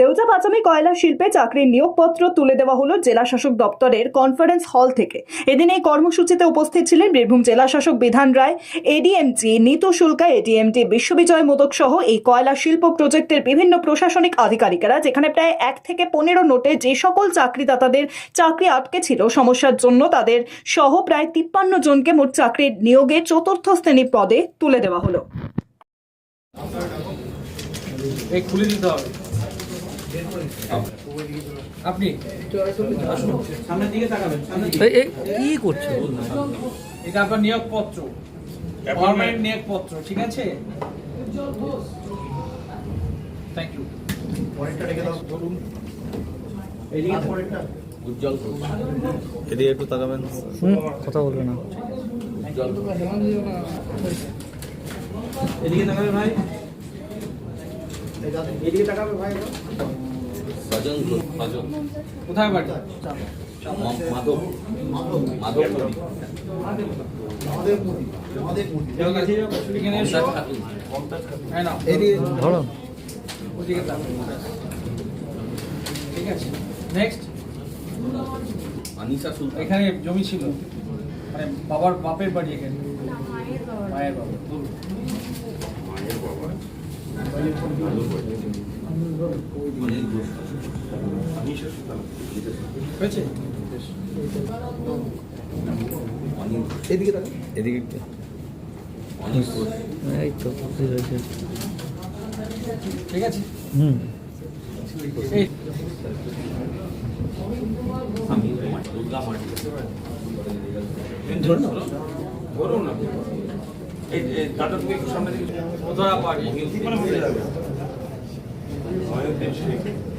দেউচা পাচামি কয়লা শিল্পে চাকরির নিয়োগপত্র তুলে দেওয়া হলো জেলা শাসক দপ্তরের কনফারেন্স হল থেকে। এদিন এই কর্মসূচিতে উপস্থিত ছিলেন বীরভূম জেলা শাসক বিধান রায় এডিএমজি নিতু শুল্কা এডিএমটি বিশ্ববিজয় মোদক সহ এই কয়লা শিল্প প্রজেক্টের বিভিন্ন প্রশাসনিক আধিকারিকেরা, যেখানে প্রায় এক থেকে পনেরো নোটে যে সকল চাকরিদাতাদের চাকরি আটকে ছিল সমস্যার জন্য তাদের সহ প্রায় তিপ্পান্ন জনকে মোট চাকরির নিয়োগে চতুর্থ শ্রেণি পদে তুলে দেওয়া হলো। খুলে দিতে হবে। আপনি আসুন। সামনের দিকে তাকাবেন সামনের দিকে। এই এই কি করছ। এটা আপনার নিয়োগপত্র। পার্মানেন্ট নিয়োগপত্র ঠিক আছে? থ্যাংক ইউ এদিকে একটু তাকাবেন। কথা বলবে না। এদিকে তাকাবে ভাই? এদিকে তাকাবে ভাই। ভজন ভজন। কোথায় বাড়ি? মাধব মাধব ধরো। ঠিক আছে। নেক্সট আনিসা সুলতান। এখানে জমি ছিল। মানে বাবার বাপের বাড়ি এখানে। মায়ের বাবা। বলুন। হয়েছে এদিকে এদিকে। এই তো ঠিক আছে। হুম। এই। আমি দুর্গা মাটি ওধরা পাড়ি একটু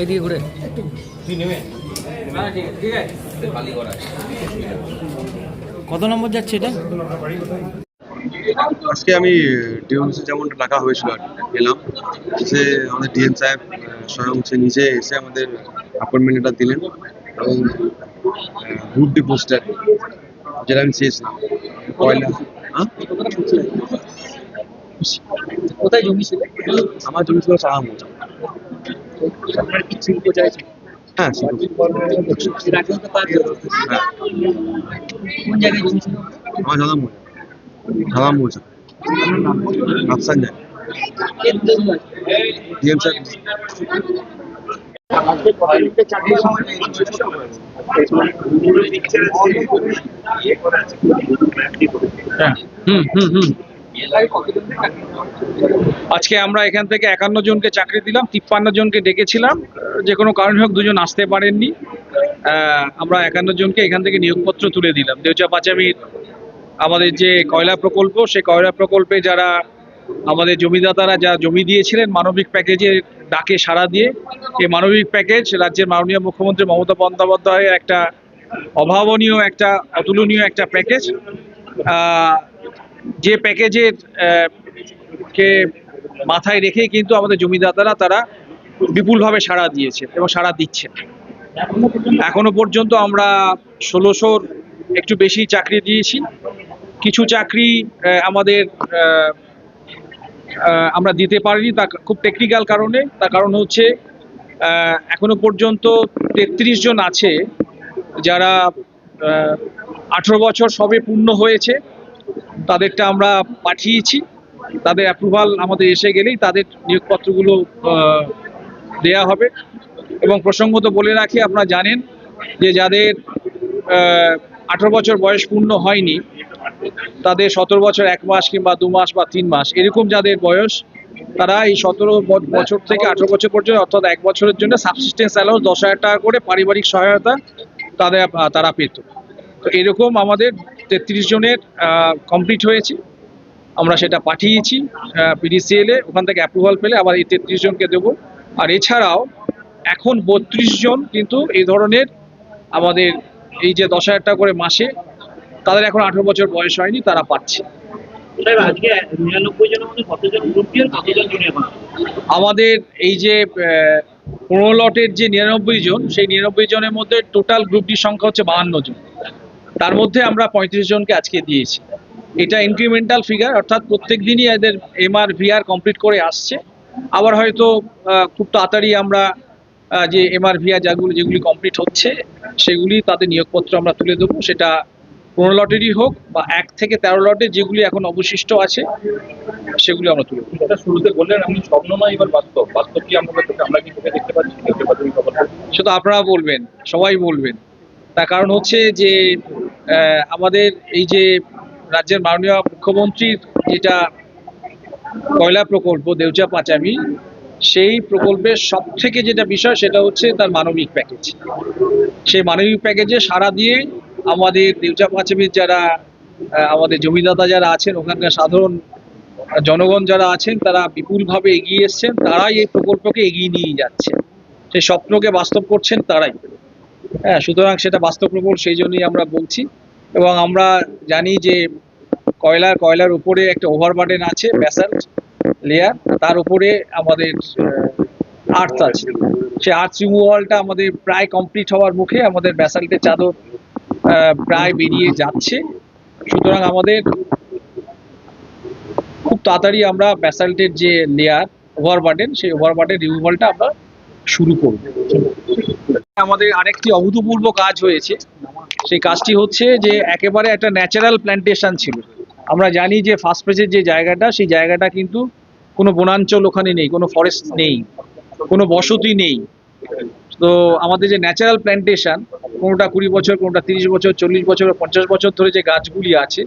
এইদিকে ঘুরে। কত নম্বর যাচ্ছে এটা? আজকে আমি ডিএমসি যেমন ডাকা হয়েছিল আর কি, গেলাম। এসে আমাদের ডিএম সাহেব স্বয়ং সে নিজে এসে আমাদের অ্যাপয়েন্টমেন্টটা দিলেন এবং গুড পোস্টার যেটা আমি চেয়েছিলাম। কয়লা হ্যাঁ? কোথায় জমি ছিল আমার জমি ছিল চাহা মোচা শিল্প চাইছে হ্যাঁ শিল্প। হ্যাঁ কোন জায়গায় জমি ছিল আমার ঝালাম মোচা ঝালাম মোচা রাফসান যায়। ডিএম সাহেব হুম হুম হুম। আজকে আমরা এখান থেকে একান্ন জনকে চাকরি দিলাম, তিপ্পান্ন জনকে ডেকেছিলাম। যে কোনো কারণে হোক, দুজন আসতে পারেননি। আমরা একান্ন জনকে এখান থেকে নিয়োগপত্র তুলে দিলাম। দেউচা পাচামির আমাদের যে কয়লা প্রকল্প, সেই কয়লা প্রকল্পে যারা আমাদের জমিদাতারা যা জমি দিয়েছিলেন, মানবিক প্যাকেজের ডাকে সাড়া দিয়ে এই মানবিক প্যাকেজ রাজ্যের মাননীয় মুখ্যমন্ত্রী মমতা বন্দ্যোপাধ্যায়ের একটা অভাবনীয় একটা, অতুলনীয় একটা প্যাকেজ। যে প্যাকেজের কে মাথায় রেখেই কিন্তু আমাদের জমিদাতারা তারা বিপুলভাবে সাড়া দিয়েছে এবং সাড়া দিচ্ছে এখনও পর্যন্ত আমরা ষোলোশোর একটু বেশি চাকরি দিয়েছি। কিছু চাকরি আমাদের আমরা দিতে পারিনি তা খুব টেকনিক্যাল কারণে। তার কারণ হচ্ছে এখনও পর্যন্ত তেত্রিশ জন আছে যারা আঠেরো বছর সবে পূর্ণ হয়েছে। তাদেরটা আমরা পাঠিয়েছি। তাদের অ্যাপ্রুভাল আমাদের এসে গেলেই তাদের নিয়োগপত্রগুলো দেয়া হবে। এবং প্রসঙ্গত বলে রাখি, আপনারা জানেন যে যাদের আঠারো বছর বয়স পূর্ণ হয়নি, তাদের সতেরো বছর এক মাস কিংবা দু মাস বা তিন মাস, এরকম যাদের বয়স, তারা এই সতেরো বছর থেকে আঠারো বছর পর্যন্ত, অর্থাৎ এক বছরের জন্য সাবসিস্টেন্স অ্যালাউন্স দশ হাজার টাকা করে পারিবারিক সহায়তা তাদের তারা পেত। তো এরকম আমাদের তেত্রিশ জনের কমপ্লিট হয়েছে। আমরা সেটা পাঠিয়েছি পিডিসিএল এ। ওখান থেকে অ্যাপ্রুভাল পেলে আবার এই তেত্রিশ জনকে দেবো। আর এছাড়াও এখন বত্রিশ জন কিন্তু এই ধরনের আমাদের এই যে দশ হাজার টাকা করে মাসে তাদের এখন আঠারো বছর বয়স হয়নি তারা পাচ্ছে। আমাদের এই যে পনেরো লটের যে নিরানব্বই জন সেই নিরানব্বই জনের মধ্যে টোটাল গ্রুপটির সংখ্যা হচ্ছে বাহান্ন জন। তার মধ্যে আমরা পঁয়ত্রিশ জনকে আজকে দিয়েছি। এটা ইনক্রিমেন্টাল ফিগার অর্থাৎ প্রত্যেক দিনই এদের এমআর ভিআর কমপ্লিট করে আসছে। আবার হয়তো খুব তাড়াতাড়ি আমরা যে এমআর ভিআর যেগুলি যেগুলি কমপ্লিট হচ্ছে সেগুলি তাদের নিয়োগপত্র আমরা তুলে দেবো। সেটা পনেরো লটেরই হোক বা এক থেকে তেরো লটে যেগুলি এখন অবশিষ্ট আছে সেগুলি আমরা তুলে দেবো। এটা শুরুতে বললেন আপনি স্বপ্ন নয় এবার বাস্তব। বাস্তব কি আমরা আমরা কি দেখতে পাচ্ছি? দেখতে পাচ্ছি সেটা আপনারা বলবেন সবাই বলবেন। তার কারণ হচ্ছে যে আমাদের এই যে রাজ্যের মাননীয় মুখ্যমন্ত্রীর যেটা কয়লা প্রকল্প দেউচা পাঁচামি, সেই প্রকল্পের সব থেকে যেটা বিষয় সেটা হচ্ছে তার মানবিক প্যাকেজ সেই মানবিক প্যাকেজে সারা দিয়ে আমাদের দেউচা পাঁচামির যারা আমাদের জমিদাতা যারা আছেন, ওখানকার সাধারণ জনগণ যারা আছেন, তারা বিপুলভাবে এগিয়ে এসছেন, তারাই এই প্রকল্পকে এগিয়ে নিয়ে যাচ্ছে। সেই স্বপ্নকে বাস্তব করছেন তারাই। হ্যাঁ সুতরাং সেটা বাস্তব প্রকল্প সেই জন্যই আমরা বলছি। এবং আমরা জানি যে কয়লার কয়লার উপরে একটা ওভারবার্ডেন আছে ব্যাসাল্ট লেয়ার তার উপরে আমাদের আর্থ আছে। সেই আর্থ রিমুভালটা আমাদের প্রায় কমপ্লিট হওয়ার মুখে আমাদের ব্যাসাল্টের চাদর প্রায় বেরিয়ে যাচ্ছে। সুতরাং আমাদের খুব তাড়াতাড়ি আমরা ব্যাসাল্টের যে লেয়ার ওভারবার্ডেন সেই ওভারবার্ডেন রিমুভালটা আমরা শুরু করব। আমাদের আরেকটি অভূতপূর্ব কাজ হয়েছে। সেই কাজটি হচ্ছে যে একেবারে একটা ন্যাচারাল প্ল্যান্টেশন ছিল। আমরা জানি যে ফার্স্ট ফেজের যে জায়গাটা, সেই জায়গাটা কিন্তু কোনো বনাঞ্চল ওখানে নেই, কোনো ফরেস্ট নেই, কোনো বসতি নেই। তো আমাদের যে ন্যাচারাল প্ল্যান্টেশন কোনোটা কুড়ি বছর, কোনোটা তিরিশ বছর, চল্লিশ বছর পঞ্চাশ বছর ধরে যে গাছগুলি আছে,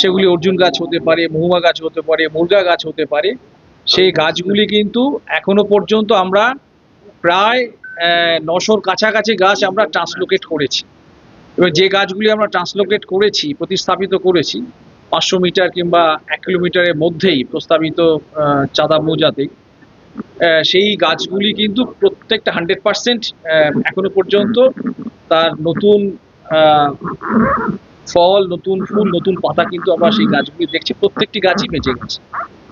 সেগুলি অর্জুন গাছ হতে পারে মহুয়া গাছ হতে পারে, মুরগা গাছ হতে পারে। সেই গাছগুলি কিন্তু এখনও পর্যন্ত আমরা প্রায় নশোর কাছাকাছি গাছ আমরা ট্রান্সলোকেট করেছি। এবার যে গাছগুলি আমরা ট্রান্সলোকেট করেছি, প্রতিস্থাপিত করেছি, পাঁচশো মিটার কিংবা এক কিলোমিটারের মধ্যেই প্রস্তাবিত চাঁদা মৌজাতে সেই গাছগুলি কিন্তু প্রত্যেকটা হান্ড্রেড পার্সেন্ট এখনও পর্যন্ত তার নতুন ফল, নতুন ফুল, নতুন পাতা কিন্তু আমরা সেই গাছগুলি দেখছি, প্রত্যেকটি গাছই বেঁচে গেছে।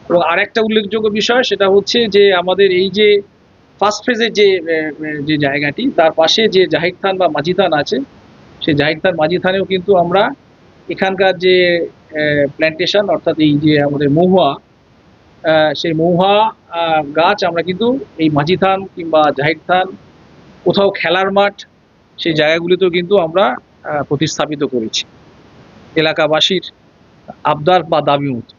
এবং আরেকটা উল্লেখযোগ্য বিষয়, সেটা হচ্ছে যে আমাদের এই যে ফার্স্ট ফেজের যে যে জায়গাটি, তার পাশে যে জাহির থান বা মাঝি থান আছে সেই জাহির থান মাঝি থানেও কিন্তু আমরা এখানকার যে প্ল্যান্টেশন অর্থাৎ এই যে আমাদের মহুয়া সেই মহুয়া গাছ আমরা কিন্তু এই মাঝি থান কিংবা জাহির থান কোথাও খেলার মাঠ, সেই জায়গাগুলিতেও কিন্তু আমরা প্রতিস্থাপিত করেছি। এলাকাবাসীর আবদার বা দাবি মতো।